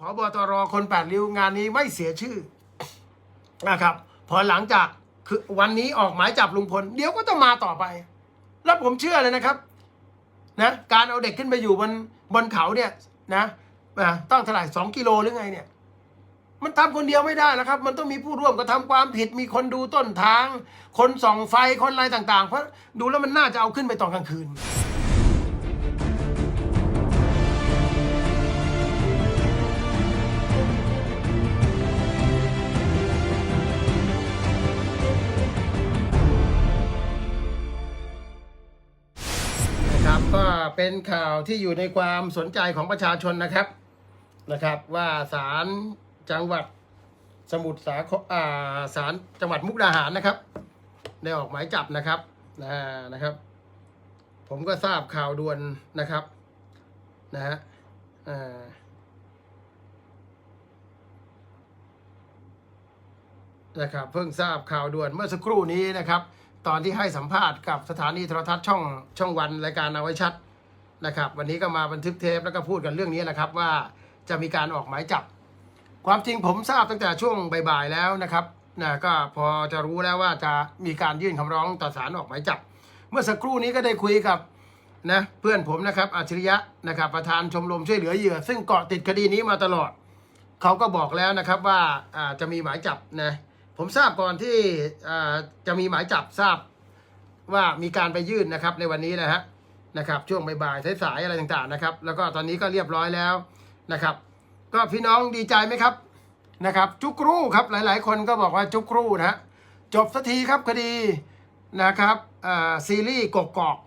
พบตรคนแปดริ้วงานนี้ไม่เสียชื่อนะครับ พอหลังจากคือวันนี้ออกหมายจับลุงพล เดี๋ยวก็ต้องมาต่อไป แล้วผมเชื่อเลยนะครับนะการเอาเด็กขึ้นไปอยู่บนบนเขาเนี่ยนะต้องเท่าไหร่สองกิโลหรือไงเนี่ย มันทำคนเดียวไม่ได้แล้วครับ มันต้องมีผู้ร่วมกระทำความผิดมีคนดูต้นทาง คนส่องไฟคนอะไรต่าง ๆ เพราะดูแล้วมันน่าจะเอาขึ้นไปตอนกลางคืน เป็นข่าวที่อยู่ในความสนใจของประชาชนนะครับนะครับ ว่าศาลจังหวัดสมุทรสาครอ่าศาลจังหวัดมุกดาหารนะครับ ได้ออกหมายจับนะครับนะนะครับ ผมก็ทราบข่าวด่วนนะครับนะฮะนะครับเพิ่งทราบข่าวด่วนเมื่อสักครู่นี้นะครับ ตอนที่ให้สัมภาษณ์กับสถานีโทรทัศน์ช่องช่องวันรายการเอาไว้ชัด นะครับ วันนี้ก็มาบันทึกเทปแล้วก็พูดกันเรื่องนี้แหละครับว่าจะมีการออกหมายจับ ความจริงผมทราบตั้งแต่ช่วงบ่ายๆแล้วนะครับนะก็พอจะรู้แล้วว่าจะมีการยื่นคำร้องต่อศาลออกหมายจับ เมื่อสักครู่นี้ก็ได้คุยกับนะเพื่อนผมนะครับอัจฉริยะนะครับประธานชมรมช่วยเหลือเหยื่อ ซึ่งเกาะติดคดีนี้มาตลอด เขาก็บอกแล้วนะครับว่าจะมีหมายจับนะผมทราบก่อนที่จะมีหมายจับทราบว่ามีการไปยื่นนะครับในวันนี้นะฮะ นะครับช่วงบ่ายๆสายๆอะไรต่างๆนะครับ แล้วก็ตอนนี้ก็เรียบร้อยแล้วนะครับ ก็พี่น้องดีใจไหมครับนะครับ จุกรูครับหลายๆ คนก็บอกว่าจุกรูนะฮะจบสักทีครับคดีนะครับซีรีส์กกอก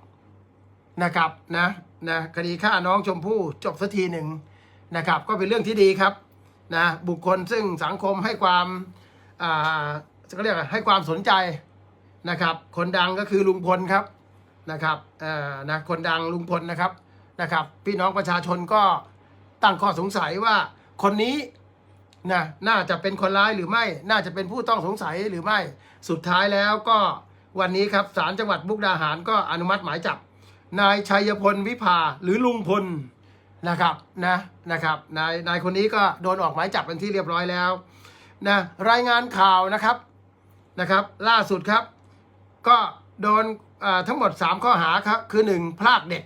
นะครับนะนะคดีฆ่าน้องชมพู่จบสักทีหนึ่งนะครับ ก็เป็นเรื่องที่ดีครับนะบุคคลซึ่งสังคมให้ความอ่าเขาเรียกอะไรให้ความสนใจนะครับ คนดังก็คือลุงพลครับ นะครับเอ่อนะคนดังลุงพลนะครับนะครับ พี่น้องประชาชนก็ตั้งข้อสงสัยว่าคนนี้นะน่าจะเป็นคนร้ายหรือไม่ น่าจะเป็นผู้ต้องสงสัยหรือไม่ สุดท้ายแล้วก็วันนี้ครับศาลจังหวัดมุกดาหารก็อนุมัติหมายจับ นายชัยพลวิภาหรือลุงพลนะครับนะนะครับนายนายคนนี้ก็โดนออกหมายจับเป็นที่เรียบร้อยแล้วนะรายงานข่าวนะครับนะครับ ล่าสุดครับ ก็โดน ทั้งหมด 3 ข้อหาครับคือ 1 พรากเด็ก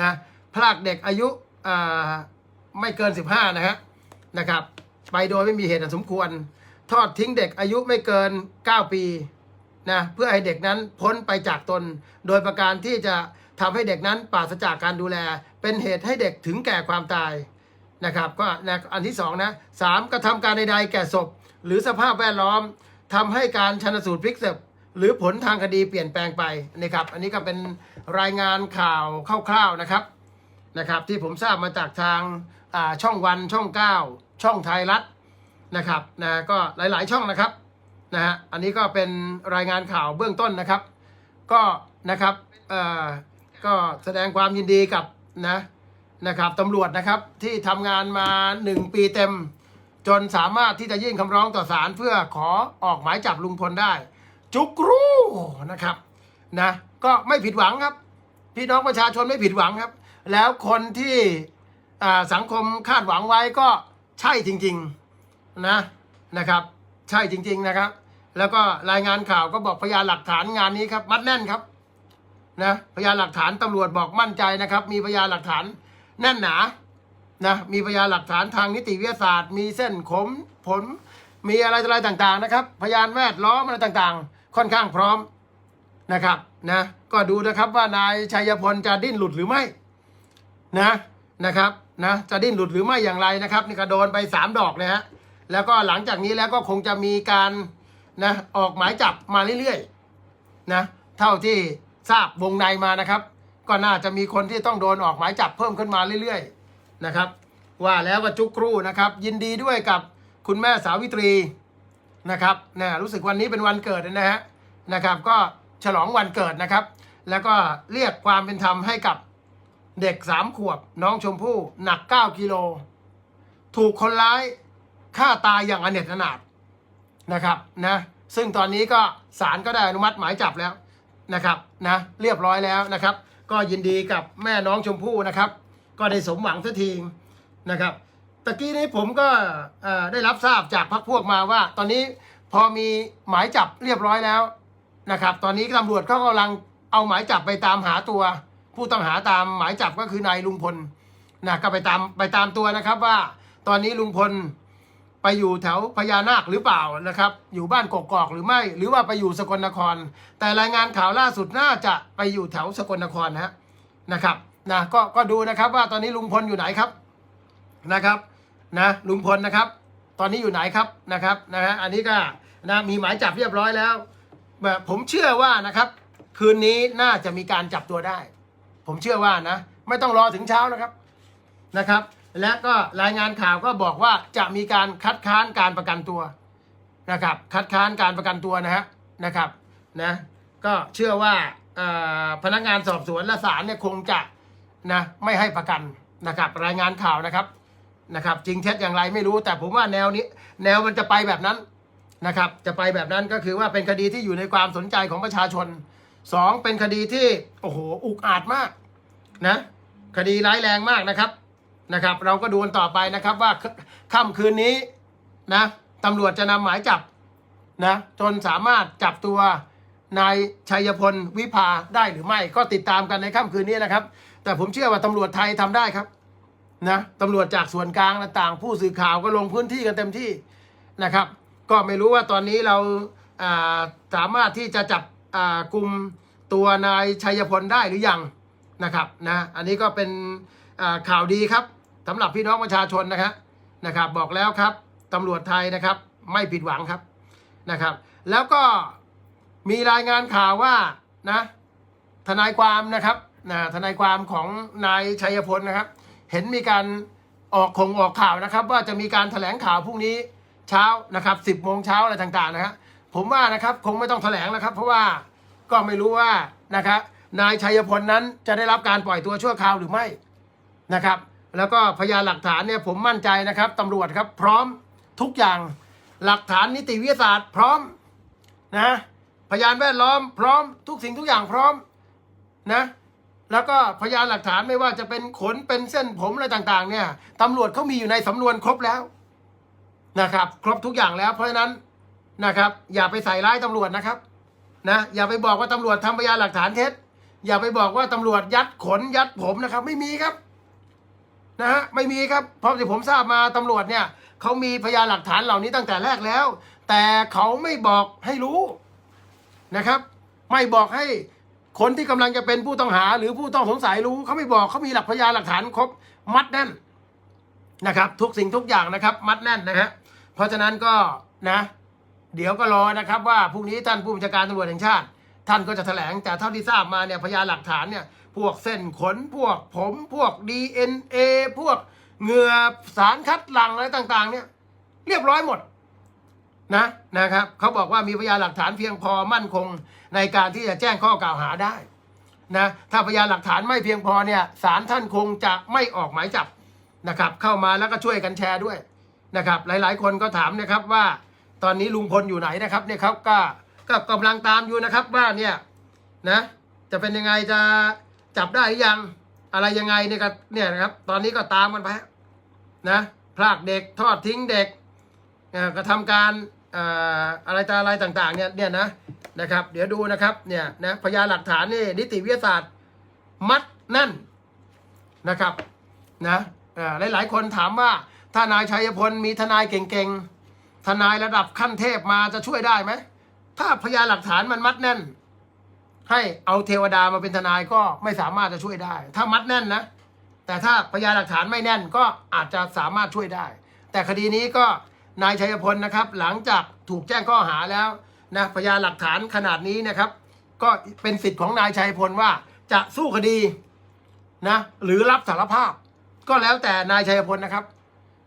นะพรากเด็กอายุไม่เกิน 15 นะฮะนะครับไปโดยไม่มีเหตุอันสมควร ทอดทิ้งเด็กอายุไม่เกิน 9 ปีนะเพื่อให้เด็กนั้นพ้นไปจากตน โดยประการที่จะทำให้เด็กนั้นปราศจากการดูแล เป็นเหตุให้เด็กถึงแก่ความตายนะครับก็นะอันที่สองนะสามกระทำการใดๆแก่ศพ หรือสภาพแวดล้อมทำให้การชันสูตรพลิกศพ หรือผลทางคดีเปลี่ยนแปลงไปนะครับ อันนี้ก็เป็นรายงานข่าวคร่าวๆนะครับนะครับ ที่ผมทราบมาจากทางาช่องวันช่อง 9 ช่องไทยรัฐนะครับนะก็หลายๆช่องนะครับนะฮะอันนี้ก็เป็นรายงานข่าวเบื้องต้นนะครับ ก็นะครับเอ่อก็แสดงความยินดีกับนะนะครับตำรวจนะครับที่ทำงานมา 1 ปีเต็ม จนสามารถที่จะยื่นคำร้องต่อศาลเพื่อขอออกหมายจับลุงพลได้ จุกรูนะครับนะก็ไม่ผิดหวังครับ พี่น้องประชาชนไม่ผิดหวังครับ แล้วคนที่สังคมคาดหวังไว้ก็ใช่จริงๆนะนะครับ ใช่จริง ๆนะครับ แล้วก็รายงานข่าวก็บอกพยานหลักฐานงานนี้ครับมัดแน่นครับนะพยานหลักฐานตำรวจบอกมั่นใจนะครับ มีพยานหลักฐานแน่นหนานะมีพยานหลักฐานทางนิติวิทยาศาสตร์ มีเส้นขมผลมีอะไรอะไรต่างๆนะครับ พยานแวดล้อมอะไรต่างๆ ค่อนข้างพร้อมนะครับนะก็ดูนะครับว่านายชัยพลจะดิ้นหลุดหรือไม่นะนะครับนะจะดิ้นหลุดหรือไม่อย่างไรนะครับนี่ก็โดนไปสามดอกเลยฮะแล้วก็หลังจากนี้แล้วก็คงจะมีการนะออกหมายจับมาเรื่อยๆนะเท่าที่ทราบวงในมานะครับ ก็น่าจะมีคนที่ต้องโดนออกหมายจับเพิ่มขึ้นมาเรื่อยๆนะครับ ว่าแล้วก็จุกครู่นะครับ ยินดีด้วยกับคุณแม่สาวิตรีนะครับนะรู้สึกวันนี้เป็นวันเกิดนะฮะ นะครับ ก็ฉลองวันเกิดนะครับ แล้วก็เรียกความเป็นธรรมให้กับเด็กสามขวบน้องชมพู่หนัก9กิโล ถูกคนร้ายฆ่าตายอย่างอเนจอนาถนะครับนะซึ่งตอนนี้ก็ศาลก็ได้อนุมัติหมายจับแล้วนะครับนะเรียบร้อยแล้วนะครับ ก็ยินดีกับแม่น้องชมพู่นะครับ ก็ได้สมหวังสักทีนะครับตะกี้นี้ผมก็ได้รับทราบจากพรรคพวกมาว่า ตอนนี้พอมีหมายจับเรียบร้อยแล้ว นะครับ ตอนนี้ตำรวจเขากำลังเอาหมายจับไปตามหาตัว ผู้ต้องหาตามหมายจับก็คือนายลุงพลนะก็ไปตามไปตามตัวนะครับว่า ตอนนี้ลุงพลไปอยู่แถวพญานาคหรือเปล่านะครับ อยู่บ้านกกอกหรือไม่ หรือว่าไปอยู่สกลนคร แต่รายงานข่าวล่าสุดน่าจะไปอยู่แถวสกลนครนะฮะนะครับนะก็ก็ดูนะครับว่าตอนนี้ลุงพลอยู่ไหนครับนะครับนะลุงพลนะครับ ตอนนี้อยู่ไหนครับนะครับนะฮะอันนี้ก็นะมีหมายจับเรียบร้อยแล้ว ผมเชื่อว่านะครับ คืนนี้น่าจะมีการจับตัวได้ ผมเชื่อว่านะ ไม่ต้องรอถึงเช้านะครับนะครับ และก็รายงานข่าวก็บอกว่าจะมีการคัดค้านการประกันตัวนะครับ คัดค้านการประกันตัวนะฮะนะครับนะก็เชื่อว่าพนักงานสอบสวนและศาลเนี่ยคงจะนะไม่ให้ประกันนะครับ รายงานข่าวนะครับนะครับ จริงเท็จอย่างไรไม่รู้แต่ผมว่าแนวนี้ แนวมันจะไปแบบนั้น นะครับ จะไปแบบนั้นก็คือว่าเป็นคดีที่อยู่ในความสนใจของประชาชนสองเป็นคดีที่โอ้โหอุกอาจมากนะคดีร้ายแรงมากนะครับนะครับ เราก็ดูกันต่อไปนะครับว่าคค่ำคืนนี้นะตำรวจจะนำหมายจับนะจนสามารถจับตัวนายชัยพลวิภาได้หรือไม่ก็ติดตามกันในค่ำคืนนี้นะครับ แต่ผมเชื่อว่าตำรวจไทยทำได้ครับนะตำรวจจากส่วนกลางต่างๆ ผู้สื่อข่าวก็ลงพื้นที่กันเต็มที่นะครับ ก็ไม่รู้ว่าตอนนี้เราสามารถที่จะจับกลุ่มตัวนายชัยพลได้หรือยังนะครับนะอันนี้ก็เป็นข่าวดีครับสำหรับพี่น้องประชาชนนะครับนะครับ บอกแล้วครับตำรวจไทยนะครับ ไม่ผิดหวังครับนะครับ แล้วก็มีรายงานข่าวว่านะทนายความนะครับนะทนายความของนายชัยพลนะครับ เห็นมีการออกคงออกข่าวนะครับ ว่าจะมีการแถลงข่าวพรุ่งนี้ เช้านะครับสิบโมงเช้าอะไรต่างๆนะครับผมว่านะครับคงไม่ต้องแถลงแล้วครับ เพราะว่าก็ไม่รู้ว่านะครับนายชัยพลนั้นจะได้รับการปล่อยตัวชั่วคราวหรือไม่นะครับ แล้วก็พยานหลักฐานเนี่ยผมมั่นใจนะครับตำรวจครับพร้อมทุกอย่างหลักฐานนิติวิทยาศาสตร์ พร้อมนะพยานแวดล้อมพร้อมทุกสิ่งทุกอย่างพร้อมนะแล้วก็พยานหลักฐานไม่ว่าจะเป็นขนเป็นเส้นผมอะไรต่างๆเนี่ยตำรวจเขามีอยู่ในสำนวนครบแล้ว นะครับ ครบทุกอย่างแล้วเพราะฉะนั้นนะครับ อย่าไปใส่ร้ายตำรวจนะครับนะอย่าไปบอกว่าตำรวจทำพยานหลักฐานเท็จ อย่าไปบอกว่าตำรวจยัดขนยัดผมนะครับ ไม่มีครับนะฮะไม่มีครับเพราะที่ผมทราบมาตำรวจเนี่ยเขามีพยานหลักฐานเหล่านี้ตั้งแต่แรกแล้ว แต่เขาไม่บอกให้รู้นะครับ ไม่บอกให้คนที่กำลังจะเป็นผู้ต้องหา หรือผู้ต้องสงสัยรู้เขาไม่บอกเขามีหลักพยานหลักฐานครบมัดแน่นนะครับ ทุกสิ่งทุกอย่างนะครับ มัดแน่นนะฮะ เพราะฉะนั้นก็นะ เดี๋ยวก็รอนะครับว่าพรุ่งนี้ท่านผู้บัญชาการตำรวจแห่งชาติ ท่านก็จะแถลงแต่เท่าที่ทราบมาเนี่ยพยานหลักฐานเนี่ยพวกเส้นขนพวกผมพวก DNA พวกเหงื่อสารคัดหลั่งอะไรต่าง ๆ เนี่ย เรียบร้อยหมดนะนะครับเขาบอกว่ามีพยานหลักฐานเพียงพอมั่นคงในการที่จะแจ้งข้อกล่าวหาได้นะถ้าพยานหลักฐานไม่เพียงพอเนี่ยศาลท่านคงจะไม่ออกหมายจับนะครับ เข้ามาแล้วก็ช่วยกันแชร์ด้วย นะครับ หลายๆ คนก็ถามนะครับว่า ตอนนี้ลุงพลอยู่ไหนนะครับเนี่ยครับก็ก็กำลังตามอยู่นะครับว่าเนี่ยนะจะเป็นยังไงจะจับได้หรือยังอะไรยังไงเนี่ยก็เนี่ยนะครับ ตอนนี้ก็ตามกันไปนะพรากเด็กทอดทิ้งเด็กกระทำการอะไรต่ออะไรต่างๆเนี่ยเนี่ยนะนะครับ เดี๋ยวดูนะครับเนี่ยนะพยานหลักฐานนี่นิติวิทยาศาสตร์ มัดแนั่นนะครับนะเอ่อหลายๆคนถามว่า ถ้านายชัยพลมีทนายเก่งๆ ทนายระดับขั้นเทพมาจะช่วยได้ไหม ถ้าพยานหลักฐานมันมัดแน่น ให้เอาเทวดามาเป็นทนายก็ไม่สามารถจะช่วยได้ ถ้ามัดแน่นนะ แต่ถ้าพยานหลักฐานไม่แน่นก็อาจจะสามารถช่วยได้ แต่คดีนี้ก็นายชัยพลนะครับ หลังจากถูกแจ้งข้อหาแล้วนะพยานหลักฐานขนาดนี้นะครับ ก็เป็นสิทธิ์ของนายชัยพลว่าจะสู้คดีนะหรือรับสารภาพ ก็แล้วแต่นายชัยพลนะครับ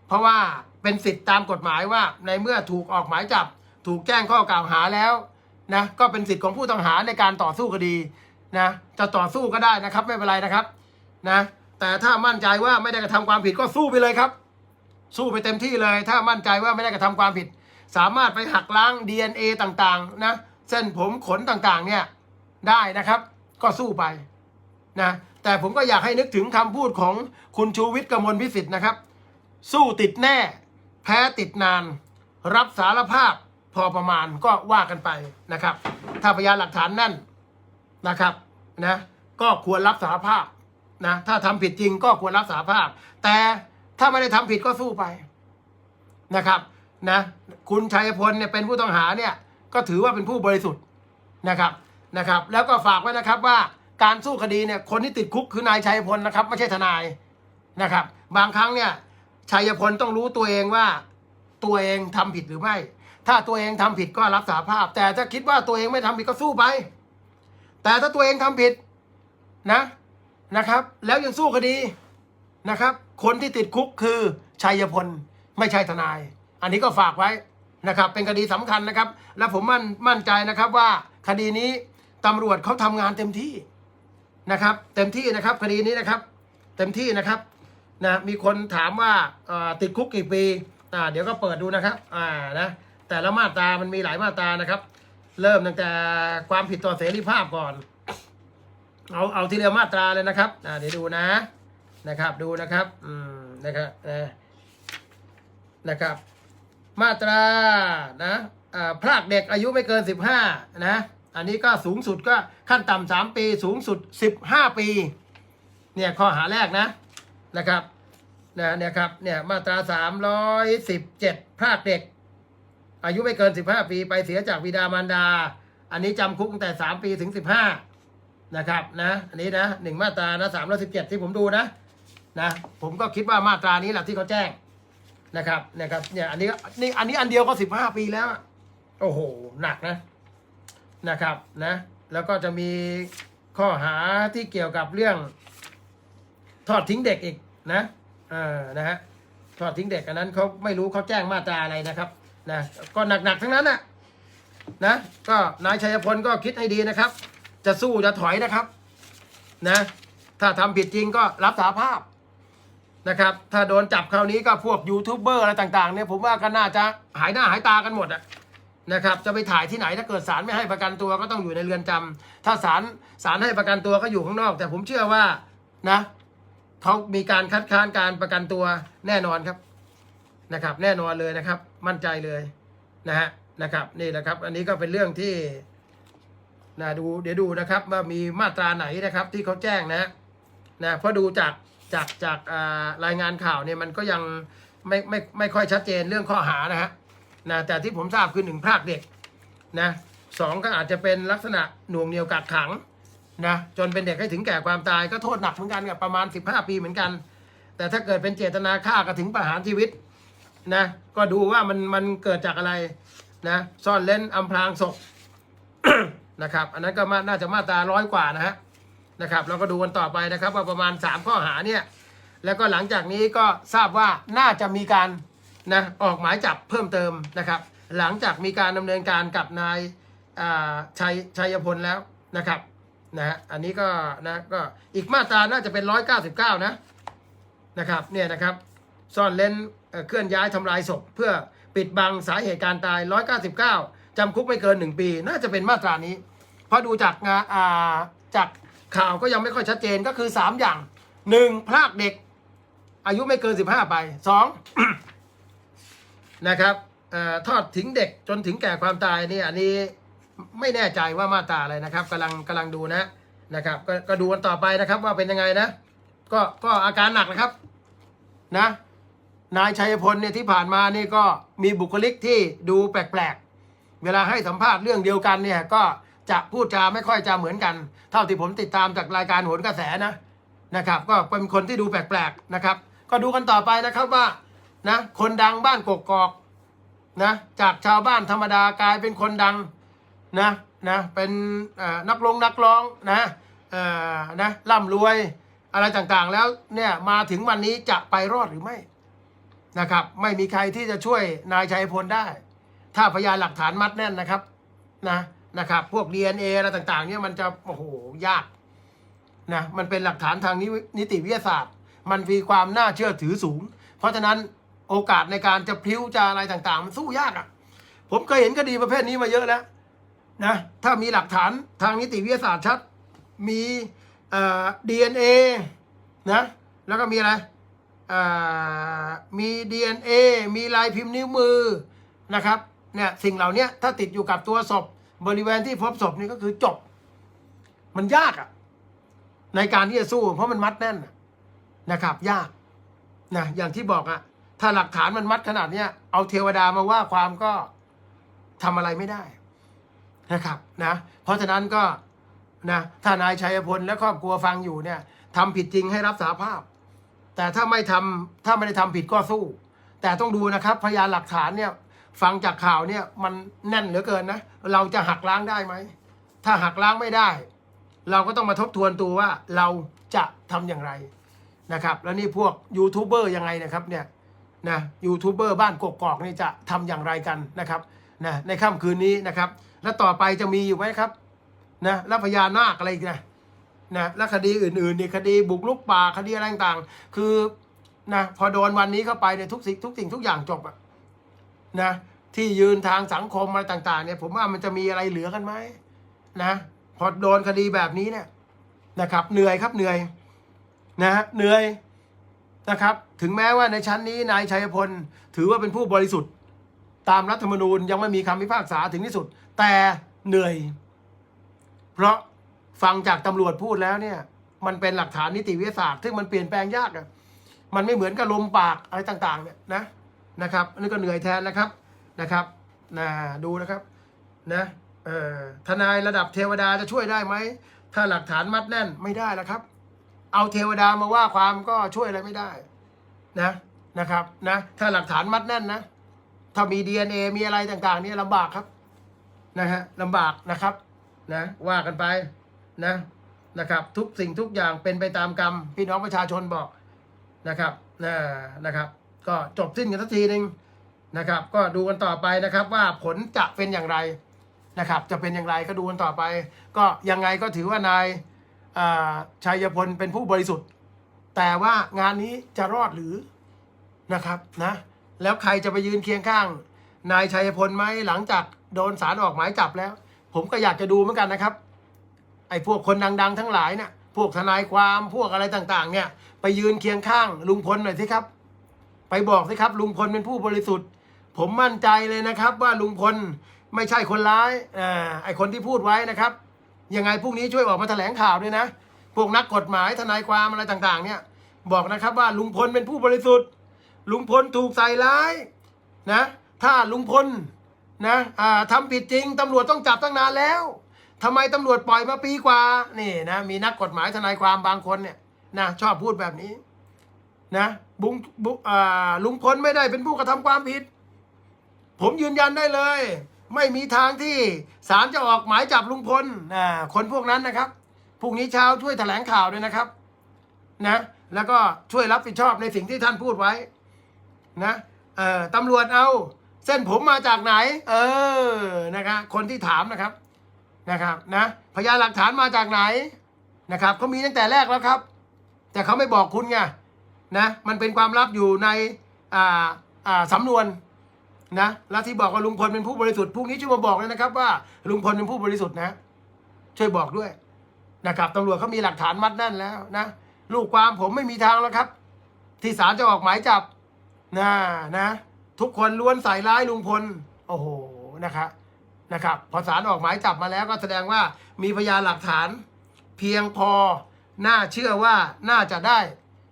เพราะว่าเป็นสิทธิ์ตามกฎหมายว่าในเมื่อถูกออกหมายจับ ถูกแจ้งข้อกล่าวหาแล้วนะก็เป็นสิทธิ์ของผู้ต้องหาในการต่อสู้คดีนะจะต่อสู้ก็ได้นะครับ ไม่เป็นไรนะครับนะแต่ถ้ามั่นใจว่าไม่ได้กระทำความผิดก็สู้ไปเลยครับ สู้ไปเต็มที่เลย ถ้ามั่นใจว่าไม่ได้กระทำความผิด สามารถไปหักล้าง DNA ต่างๆนะเส้นผมขนต่างๆเนี่ยได้นะครับ ก็สู้ไปนะแต่ผมก็อยากให้นึกถึงคำพูดของคุณชูวิทย์กมลวิสิทธิ์นะครับ สู้ติดแน่ แพ้ติดนาน รับสารภาพพอประมาณก็ว่ากันไปนะครับ ถ้าพยานหลักฐานแน่นนะครับนะก็ควรรับสารภาพนะถ้าทำผิดจริงก็ควรรับสารภาพ แต่ถ้าไม่ได้ทำผิดก็สู้ไปนะครับนะคุณชัยพลเนี่ยเป็นผู้ต้องหาเนี่ยก็ถือว่าเป็นผู้บริสุทธิ์นะครับนะครับ แล้วก็ฝากไว้นะครับว่าการสู้คดีเนี่ยคนที่ติดคุกคือนายชัยพลนะครับ ไม่ใช่ทนายนะครับ บางครั้งเนี่ย ชัยพลต้องรู้ตัวเองว่าตัวเองทำผิดหรือไม่ ถ้าตัวเองทำผิดก็รับสารภาพ แต่ถ้าคิดว่าตัวเองไม่ทำผิดก็สู้ไป แต่ถ้าตัวเองทำผิดนะนะครับ แล้วยังสู้คดีนะครับ คนที่ติดคุกคือชัยพลไม่ใช่ทนาย อันนี้ก็ฝากไว้นะครับ เป็นคดีสำคัญนะครับ และผมมั่นมั่นใจนะครับว่าคดีนี้ตำรวจเขาทำงานเต็มที่นะครับ เต็มที่นะครับคดีนี้นะครับ เต็มที่นะครับ นะมีคนถามว่าติดคุกกี่ปีอ่เดี๋ยวก็เปิดดูนะครับอ่านะแต่ละมาตรามันมีหลายมาตรานะครับ เริ่มตั้งแต่ความผิดต่อเสรีภาพก่อน เอาเอาทีเดียวมาตราเลยนะครับเดี๋ยวดูนะนะครับ ดูนะครับอืมนะครับนะนะครับ มาตรานะอ่าพรากเด็กอายุไม่เกินสิบห้านะ อันนี้ก็สูงสุดก็ขั้นต่ำสามปี สูงสุดสิบห้าปี เนี่ยข้อหาแรกนะ นะครับนะเนี่ยครับเนี่ยมาตราสามร้อยสิบเจ็ดพรากเด็ก อายุไม่เกินสิบห้าปีไปเสียจากบิดามารดา อันนี้จำคุกตั้งแต่สามปีถึงสิบห้านะครับนะอันนี้นะหนึ่งมาตรานะสามร้อยสิบเจ็ดที่ผมดูนะนะผมก็คิดว่ามาตรานี้แหละที่เขาแจ้งนะครับเนี่ยครับเนี่ยอันนี้นี่อันนี้อันเดียวก็สิบห้าปีแล้ว โอ้โหหนักนะนะครับนะแล้วก็จะมีข้อหาที่เกี่ยวกับเรื่อง ทอดทิ้งเด็กอีก นะเออนะฮะทอดทิ้งเด็กอันนั้นเขาไม่รู้เขาแจ้งมาตราอะไรนะครับนะก็หนักๆทั้งนั้นนะนะก็นายชัยพลก็คิดให้ดีนะครับ จะสู้จะถอยนะครับนะถ้าทำผิดจริงก็รับสาภาพนะครับ ถ้าโดนจับคราวนี้ก็พวกยูทูบเบอร์อะไรต่างๆเนี่ยผมว่าก็น่าจะหายหน้าหายตากันหมดอะนะครับจะไปถ่ายที่ไหนถ้าเกิดศาลไม่ให้ประกันตัวก็ต้องอยู่ในเรือนจำถ้าศาลศาลให้ประกันตัวก็อยู่ข้างนอก แต่ผมเชื่อว่านะ เขามีการคัดค้านการประกันตัวแน่นอนครับนะครับ แน่นอนเลยนะครับ มั่นใจเลยนะฮะนะครับนี่แหละครับ อันนี้ก็เป็นเรื่องที่นะดูเดี๋ยวดูนะครับว่ามีมาตราไหนนะครับ ที่เขาแจ้งนะนะเพราะดูจากจากจากรายงานข่าวเนี่ยมันก็ยังไม่ไม่ไม่ค่อยชัดเจนเรื่องข้อหานะฮะนะแต่ที่ผมทราบคือหนึ่งพรากเด็กนะสองก็อาจจะเป็นลักษณะหน่วงเหนียวกักขัง นะจนเป็นเด็กให้ถึงแก่ความตายก็โทษหนักเหมือนกันกับประมาณ 15 ปีเหมือนกัน แต่ถ้าเกิดเป็นเจตนาฆ่าก็ถึงประหารชีวิตนะก็ดูว่ามันมันเกิดจากอะไรนะซ่อนเล่นอำพรางศพนะครับอันนั้นก็มาน่าจะมาตราร้อยกว่านะฮะนะครับเราก็ดูกันต่อไปนะครับว่าประมาณ 3 ข้อหาเนี่ยแล้วก็หลังจากนี้ก็ทราบว่าน่าจะมีการนะออกหมายจับเพิ่มเติมนะครับ หลังจากมีการดำเนินการกับนายอ่าชัยชัยพลแล้วนะครับ นะฮะอันนี้ก็นะก็อีกมาตราน่าจะเป็นร้อยเก้าสิบเก้านะนะครับเนี่ยนะครับซ่อนเล้นเคลื่อนย้ายทำลายศพเพื่อปิดบังสาเหตุการตายร้อยเก้าสิบเก้าจำคุกไม่เกินหนึ่งปี น่าจะเป็นมาตรานี้ เพราะดูจากงานอ่าจากข่าวก็ยังไม่ค่อยชัดเจนก็คือสามอย่างหนึ่งพรากเด็ก อายุไม่เกินสิบห้าไปสองนะครับอทอดทิ้งเด็กจนถึงแก่ความตายนี่อันนี้ ไม่แน่ใจว่ามาตราอะไรนะครับกำลังกำลังดูนะนะครับก็ก็ดูกันต่อไปนะครับว่าเป็นยังไงนะ ก็ก็อาการหนักนะครับนะนายชัยพลเนี่ยที่ผ่านมานี่ก็มีบุคลิกที่ดูแปลกๆ เวลาให้สัมภาษณ์เรื่องเดียวกันเนี่ยก็จะพูดจาไม่ค่อยจะเหมือนกัน เท่าที่ผมติดตามจากรายการโหนกระแสนะนะครับ ก็เป็นคนที่ดูแปลกๆนะครับ ก็ดูกันต่อไปนะครับว่านะคนดังบ้านกกอกนะจากชาวบ้านธรรมดากลายเป็นคนดัง นะนะเป็นนักลงนักร้องนะนะร่ำรวยอะไรต่างๆแล้วเนี่ยมาถึงวันนี้จะไปรอดหรือไม่นะครับ ไม่มีใครที่จะช่วยนายชัยพลได้ ถ้าพยานหลักฐานมัดแน่นนะครับนะนะครับ พวก DNA อะไรต่างๆ เนี่ยมันจะโอ้โหยากนะมันเป็นหลักฐานทางนิวนิติวิทยาศาสตร์ มันมีความน่าเชื่อถือสูง เพราะฉะนั้นโอกาสในการจะพลิ้วจะอะไรต่างๆ มันสู้ยากอะ่ะ ผมเคยเห็นคดีประเภทนี้มาเยอะแล้ว นะ ถ้ามีหลักฐานทางนิติวิทยาศาสตร์ชัด มีเอ่อ DNA นะ แล้วก็มีอะไรอ่ามี DNA มีลายพิมพ์นิ้วมือนะครับเนี่ยสิ่งเหล่านี้ถ้าติดอยู่กับตัวศพบริเวณที่พบศพนี่ก็คือจบ มันยากอะในการที่จะสู้ เพราะมันมัดแน่นนะครับ ยากนะอย่างที่บอกอะถ้าหลักฐานมันมัดขนาดเนี้ยเอาเทวดามาว่าความก็ทำอะไรไม่ได้ นะครับนะเพราะฉะนั้นก็นะถ้านายชัยพลและครอบครัวฟังอยู่เนี่ยทำผิดจริงให้รับสาภาพ แต่ถ้าไม่ทำถ้าไม่ได้ทำผิดก็สู้ แต่ต้องดูนะครับพยานหลักฐานเนี่ยฟังจากข่าวเนี่ยมันแน่นเหลือเกินนะเราจะหักล้างได้ไหมถ้าหักล้างไม่ได้ เราก็ต้องมาทบทวนตัวว่าเราจะทำอย่างไรนะครับ แล้วนี่พวกยูทูบเบอร์ยังไงนะครับเนี่ยนะยูทูบเบอร์บ้านกกอกนี่จะทำอย่างไรกันนะครับนะในค่ำคืนนี้นะครับ แล้วต่อไปจะมีอยู่ไหมครับนะแล้วพญานาคอะไรอีกนะนะและคดีอื่นๆนี่คดีบุกลุกป่าคดีอะไรต่างๆ คือนะพอโดนวันนี้เข้าไปเนี่ยทุกสิ่งทุกสิ่งทุกอย่างจบอะนะที่ยืนทางสังคมอะไรต่าง ๆ เนี่ย ผมว่ามันจะมีอะไรเหลือกันไหมนะพอโดนคดีแบบนี้เนี่ยนะครับ เหนื่อยครับเหนื่อยนะฮะเหนื่อยนะครับ ถึงแม้ว่าในชั้นนี้นายชัยพลถือว่าเป็นผู้บริสุทธิ์ ตามรัฐธรรมนูญยังไม่มีคำพิพากษาถึงที่สุด แต่เหนื่อย เพราะฟังจากตำรวจพูดแล้วเนี่ย มันเป็นหลักฐานนิติวิทยาศาสตร์ ซึ่งมันเปลี่ยนแปลงยากอะมันไม่เหมือนกับลมปากอะไรต่าง ๆ เนี่ยนะนะครับอันนี้ก็เหนื่อยแทนนะครับนะครับนะดูนะครับนะเอ่อทนายระดับเทวดาจะช่วยได้ไหมถ้าหลักฐานมัดแน่นไม่ได้แล้วครับ เอาเทวดามาว่าความก็ช่วยอะไรไม่ได้นะนะครับนะถ้าหลักฐานมัดแน่นนะ ถ้ามี DNA มีอะไรต่างๆ เนี่ยลำบากครับนะฮะลำบากนะครับนะว่ากันไปนะนะครับ ทุกสิ่งทุกอย่างเป็นไปตามกรรม พี่น้องประชาชนบอกนะครับนะนะครับ ก็จบสิ้นกันสักทีหนึ่งนะครับ ก็ดูกันต่อไปนะครับว่าผลจะเป็นอย่างไรนะครับ จะเป็นอย่างไรก็ดูกันต่อไป ก็ยังไงก็ถือว่านายอ่าชัยพลเป็นผู้บริสุทธิ์ แต่ว่างานนี้จะรอดหรือนะครับนะ แล้วใครจะไปยืนเคียงข้าง นายชัยพลไหมหลังจากโดนสารออกหมายจับแล้ว ผมก็อยากจะดูเหมือนกันนะครับ ไอ้พวกคนดัง ๆ ทั้งหลายเนี่ยพวกทนายความพวกอะไรต่างๆ เนี่ย ไปยืนเคียงข้าง ลุงพลหน่อยสิครับ ไปบอกสิครับ ลุงพลเป็นผู้บริสุทธิ์ ผมมั่นใจเลยนะครับ ว่าลุงพลไม่ใช่คนร้ายอ่าไอ้คนที่พูดไว้นะครับยังไงพรุ่งนี้ช่วยออกมาแถลงข่าวด้วยนะพวกนักกฎหมายทนายความอะไรต่างๆ เนี่ย บอกนะครับว่าลุงพลเป็นผู้บริสุทธิ์ ลุงพลถูกใส่ร้ายนะถ้าลุงพลนะอ่าทำผิดจริงตำรวจต้องจับตั้งนานแล้วทำไมตำรวจปล่อยมาปีกว่านี่นะมีนักกฎหมายทนายความบางคนเนี่ยนะชอบพูดแบบนี้นะบุงบุอ่าลุงพลไม่ได้เป็นผู้กระทำความผิด ผมยืนยันได้เลย ไม่มีทางที่ศาลจะออกหมายจับลุงพลอ่าคนพวกนั้นนะครับพรุ่งนี้เช้าช่วยแถลงข่าวด้วยนะครับนะแล้วก็ช่วยรับผิดชอบในสิ่งที่ท่านพูดไว้ นะเออตำรวจเอาเส้นผมมาจากไหน เออนะครับคนที่ถามนะครับนะครับนะพยานหลักฐานมาจากไหนนะครับเขามีตั้งแต่แรกแล้วครับ แต่เขาไม่บอกคุณไงนะมันเป็นความลับอยู่ในอ่าอ่าสำนวนนะแล้วที่บอกว่าลุงพลเป็นผู้บริสุทธิ์พรุ่งนี้ช่วยมาบอกเลยนะครับ ว่าลุงพลเป็นผู้บริสุทธิ์นะช่วยบอกด้วยนะครับตำรวจเขามีหลักฐานมัดแน่นแล้วนะลูกความผมไม่มีทางแล้วครับ ที่ศาลจะออกหมายจับ นะนะ ทุกคนล้วนใส่ร้ายลุงพล โอ้โหนะครับนะครับพอศาลออกหมายจับมาแล้วก็แสดงว่ามีพยานหลักฐาน เพียงพอน่าเชื่อว่าน่าจะได้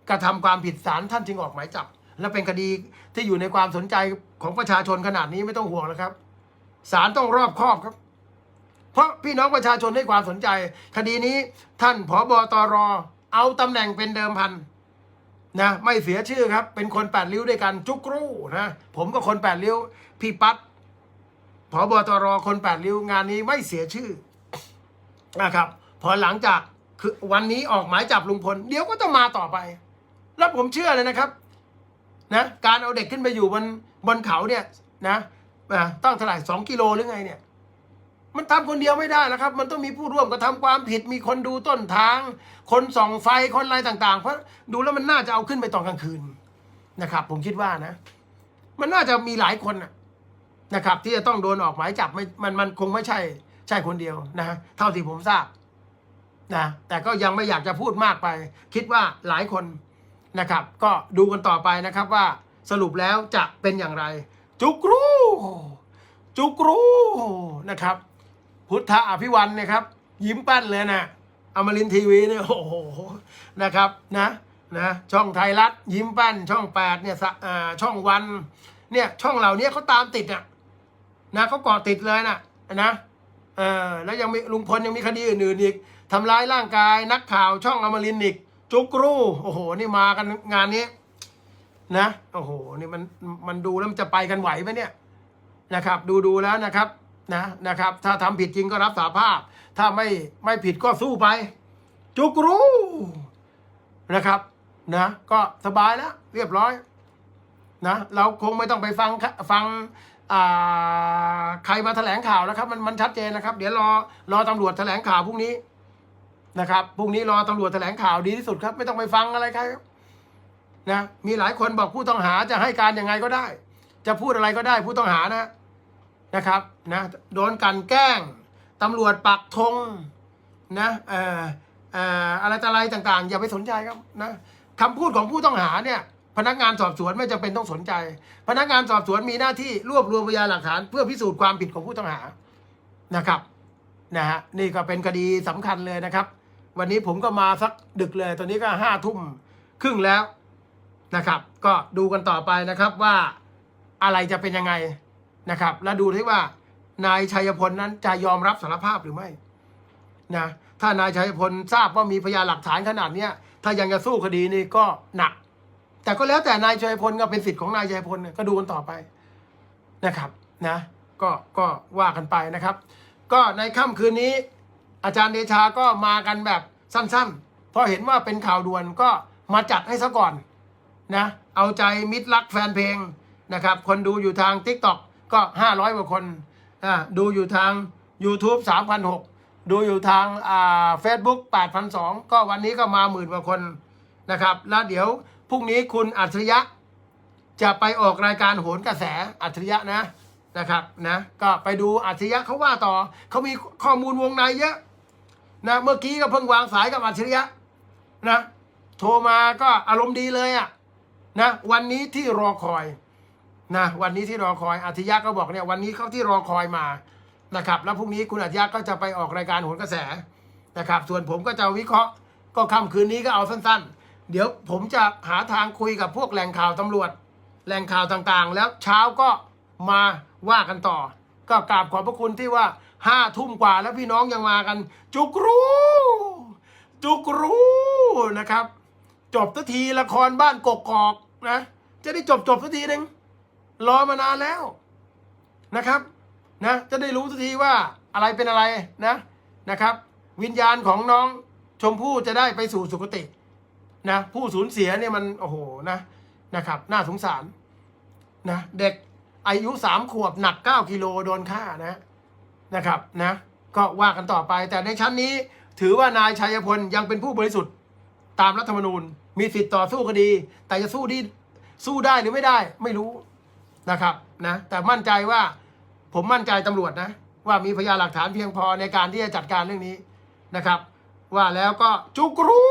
กระทำความผิดศาลท่านจึงออกหมายจับ และเป็นคดีที่อยู่ในความสนใจของประชาชนขนาดนี้ไม่ต้องห่วงนะครับศาลต้องรอบคอบครับ เพราะพี่น้องประชาชนให้ความสนใจ คดีนี้ท่านผอบอตรเอาตำแหน่งเป็นเดิมพัน นะไม่เสียชื่อครับ เป็นคนแปดริ้วด้วยกันจุกรู้นะผมก็คนแปดริ้ว พี่ปั๊ดผอบอตรคนแปดริ้วงานนี้ไม่เสียชื่อนะครับ พอหลังจากคือวันนี้ออกหมายจับลุงพล เดี๋ยวก็ต้องมาต่อไป แล้วผมเชื่อเลยนะครับนะการเอาเด็กขึ้นไปอยู่บนบนเขาเนี่ยนะต้องเท่าไหร่สองกิโลหรือไงเนี่ย มันทำคนเดียวไม่ได้แล้วครับ มันต้องมีผู้ร่วมกระทำความผิดมีคนดูต้นทาง คนส่องไฟคนอะไรต่าง ๆ เพราะดูแล้วมันน่าจะเอาขึ้นไปตอนกลางคืนนะครับ ผมคิดว่านะ มันน่าจะมีหลายคนนะนะครับ ที่จะต้องโดนออกหมายจับไม่มันมันคงไม่ใช่ ใช่คนเดียวนะเท่าที่ผมทราบนะแต่ก็ยังไม่อยากจะพูดมากไป คิดว่าหลายคนนะครับ ก็ดูกันต่อไปนะครับว่าสรุปแล้วจะเป็นอย่างไร จุกรู จุกรูนะครับ พุทธอภิวันนี่ยครับ ยิ้มแป้นเลยนะอมรินทีวีเนี่ยโอ้โหนะครับนะนะช่องไทยรัฐยิ้มแป้น ช่องแปดเนี่ยช่องวันเนี่ยช่องเหล่านี้เขาตามติดอะนะเขาเกาะติดเลยนะนะเออแล้วยังมีลุงพลยังมีคดีอื่นๆอีกทำร้ายร่างกายนักข่าวช่องอมรินอีกจุกรูโอ้โห นี่มากันงานนี้นะโอ้โหนี่มันมันดูแล้วมันจะไปกันไหวไหมเนี่ยนะครับ ดูดูแล้วนะครับ นะนะครับ ถ้าทำผิดจริงก็รับสาภาพ ถ้าไม่ไม่ผิดก็สู้ไป จุกรู้นะครับนะก็สบายแล้วเรียบร้อยนะเราคงไม่ต้องไปฟังฟังใครมาแถลงข่าวแล้วครับ มันมันชัดเจนนะครับ เดี๋ยวรอรอตำรวจแถลงข่าวพรุ่งนี้นะครับพรุ่งนี้รอตำรวจแถลงข่าวดีที่สุดครับ ไม่ต้องไปฟังอะไรใครนะมีหลายคนบอกผู้ต้องหาจะให้การยังไงก็ได้ จะพูดอะไรก็ได้ผู้ต้องหานะ นะครับนะโดนกลันแกล้งตำรวจปักธงนะเอ่อเอ่ออะไรต่ออะไรต่างๆ อย่าไปสนใจครับนะคำพูดของผู้ต้องหาเนี่ยพนักงานสอบสวนไม่จำเป็นต้องสนใจ พนักงานสอบสวนมีหน้าที่รวบรวมพยานหลักฐาน เพื่อพิสูจน์ความผิดของผู้ต้องหานะครับนะฮะนี่ก็เป็นคดีสำคัญเลยนะครับ วันนี้ผมก็มาสักดึกเลย ตอนนี้ก็ห้าทุ่มครึ่งแล้วนะครับ ก็ดูกันต่อไปนะครับว่าอะไรจะเป็นยังไง นะครับ แล้วดูที่ว่านายชัยพลนั้นจะยอมรับสารภาพหรือไม่นะถ้านายชัยพลทราบว่ามีพยานหลักฐานขนาดเนี้ยถ้ายังจะสู้คดีนี้ก็หนัก แต่ก็แล้วแต่นายชัยพลก็เป็นสิทธิ์ของนายชัยพลก็ดูกันต่อไปนะครับนะก็ก็ว่ากันไปนะครับ ก็ในค่ำคืนนี้ อาจารย์เดชาก็มากันแบบสั้นๆ เพราะเห็นว่าเป็นข่าวด่วนก็มาจัดให้ซะก่อนนะเอาใจมิตรรักแฟนเพลงนะครับ คนดูอยู่ทาง t ิ k t o k ก็ 500กว่าคนอ่าดูอยู่ทาง YouTube 3,600ดูอยู่ทางอ่า Facebook 8,200ก็วันนี้ก็มาหมื่นกว่าคนนะครับ แล้วเดี๋ยวพรุ่งนี้คุณอัจฉริยะ จะไปออกรายการโหนกระแสอัจฉริยะนะนะครับนะก็ไปดูอัจฉริยะเขาว่าต่อเขามีข้อมูลวงในเยอะนะเมื่อกี้ก็เพิ่งวางสายกับอัจฉริยะนะโทรมาก็อารมณ์ดีเลยอะ่ะนะวันนี้ที่รอคอย นะวันนี้ที่รอคอยอาทิยะก็บอกเนี่ยวันนี้เขาที่รอคอยมานะครับแล้วพรุ่งนี้คุณอาทิยะก็จะไปออกรายการโหนกระแสนะครับส่วนผมก็จะวิเคราะห์ก็ค่ำคืนนี้ก็เอาสั้นๆ เดี๋ยวผมจะหาทางคุยกับพวกแหล่งข่าวตำรวจแหล่งข่าวต่างๆ แล้วเช้าก็มาว่ากันต่อ ก็กราบขอบพระคุณที่ว่าห้าทุ่มกว่าแล้วพี่น้องยังมากัน จุกรู้จุกรู้นะครับ จบสักทีละครบ้านกกอกนะ จะได้จบจบสักทีหนึ่ง รอมานานแล้วนะครับนะจะได้รู้สักทีว่าอะไรเป็นอะไรนะนะครับ วิญญาณของน้องชมพู่จะได้ไปสู่สุคตินะผู้สูญเสียเนี่ยมันโอ้โหนะนะครับ น่าสงสารนะเด็กอายุสามขวบหนักเก้ากิโลโดนฆ่านะนะครับนะก็ว่ากันต่อไปแต่ในชั้นนี้ถือว่านายชัยพลยังเป็นผู้บริสุทธิ์ ตามรัฐธรรมนูญ มีสิทธิ์ต่อสู้คดี แต่จะสู้ดีสู้ได้หรือไม่ได้ ไม่รู้ นะครับนะแต่มั่นใจว่าผมมั่นใจตำรวจนะ ว่ามีพยานหลักฐานเพียงพอในการที่จะจัดการเรื่องนี้นะครับ ว่าแล้วก็จุกรู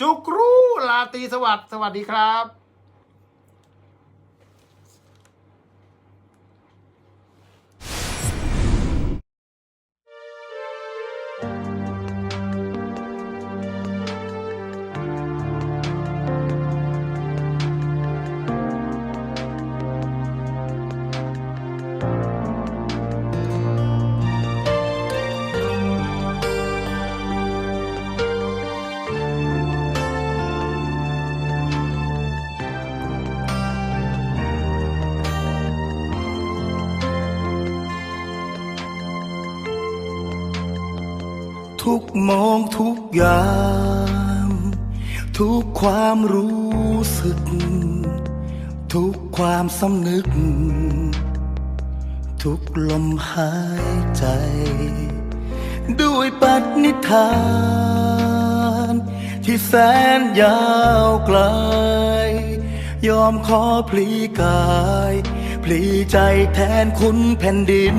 จุกรูลาตีสวัสดิ์สวัสดีครับ กมองทุกยางทุกความรู้สึก ทุกความสำนึก ทุกลมหายใจ ด้วยปณิธาน ที่แสนยาวไกล ยอมขอพลีกาย พลีใจแทนคุณแผ่นดิน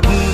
ษ